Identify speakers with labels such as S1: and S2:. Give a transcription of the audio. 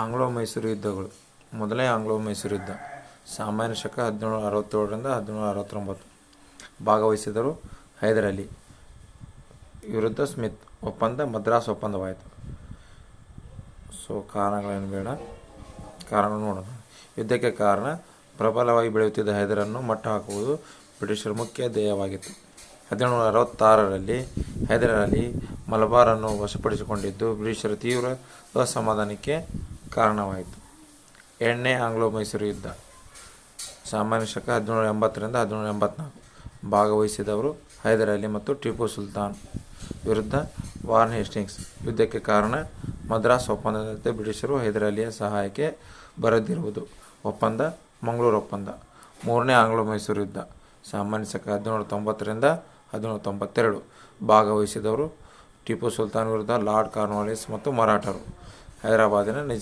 S1: Anglo Mysuru ಯುದ್ಧಗಳು. ಮೊದಲೇ Anglo Mysuru ಯುದ್ಧ. ಸಾಮಾನ್ಯ ಶಕ ಹದಿನೇಳು ಅರವತ್ತೇಳರಿಂದ ಹದಿನೇಳು ಅರವತ್ತೊಂಬತ್ತು. ಭಾಗವಹಿಸಿದರು ಹೈದರ್ ಅಲಿ ವಿರುದ್ಧ ಸ್ಮಿತ್ ಒಪ್ಪಂದ, ಮದ್ರಾಸ್ ಒಪ್ಪಂದವಾಯಿತು. ಸೊ, ಕಾರಣಗಳೇನು ಬೇಡ. ಕಾರಣ ನೋಡೋಣ. ಯುದ್ಧಕ್ಕೆ ಕಾರಣ, ಪ್ರಬಲವಾಗಿ ಬೆಳೆಯುತ್ತಿದ್ದ ಹೈದರನ್ನು ಮಟ್ಟ ಹಾಕುವುದು ಬ್ರಿಟಿಷರ ಮುಖ್ಯ ಧ್ಯೇಯವಾಗಿತ್ತು. ಹದಿನೇಳುನೂರ ಅರವತ್ತಾರರಲ್ಲಿ ಹೈದರಾಲಿ ಮಲಬಾರನ್ನು ವಶಪಡಿಸಿಕೊಂಡಿದ್ದು, ಬ್ರಿಟಿಷರ ತೀವ್ರ ಅಸಮಾಧಾನಕ್ಕೆ ಕಾರಣವಾಯಿತು. ಎರಡನೇ ಆಂಗ್ಲೋ ಮೈಸೂರು ಯುದ್ಧ. ಸಾಮಾನ್ಯ ಶಕ ಹದಿನೇಳು ಎಂಬತ್ತರಿಂದ ಹದಿನೇಳು ಎಂಬತ್ನಾಲ್ಕು ಭಾಗವಹಿಸಿದವರು ಹೈದರಾಲಿ ಮತ್ತು ಟಿಪ್ಪು ಸುಲ್ತಾನ್ ವಿರುದ್ಧ ವಾರ್ನ್ ಹೇಸ್ಟಿಂಗ್ಸ್ ಯುದ್ಧಕ್ಕೆ ಕಾರಣ ಮದ್ರಾಸ್ ಒಪ್ಪಂದದಂತೆ ಬ್ರಿಟಿಷರು ಹೈದರಾಲಿಯ ಸಹಾಯಕ್ಕೆ ಬರದಿರುವುದು. ಒಪ್ಪಂದ, ಮಂಗಳೂರು ಒಪ್ಪಂದ. ಮೂರನೇ ಆಂಗ್ಲೋ ಮೈಸೂರು ಯುದ್ಧ. ಸಾಮಾನ್ಯ ಶಕ ಹದಿನೇಳು ತೊಂಬತ್ತರಿಂದ ಹದಿನೇಳು ತೊಂಬತ್ತೆರಡು ಭಾಗವಹಿಸಿದವರು ಟಿಪ್ಪು ಸುಲ್ತಾನ್ ವಿರುದ್ಧ ಲಾರ್ಡ್ ಕಾರ್ನ್ವಾಲಿಸ್ ಮತ್ತು ಮರಾಠರು. ಹೈದರಾಬಾದಿನ ನಿಜಾಮ್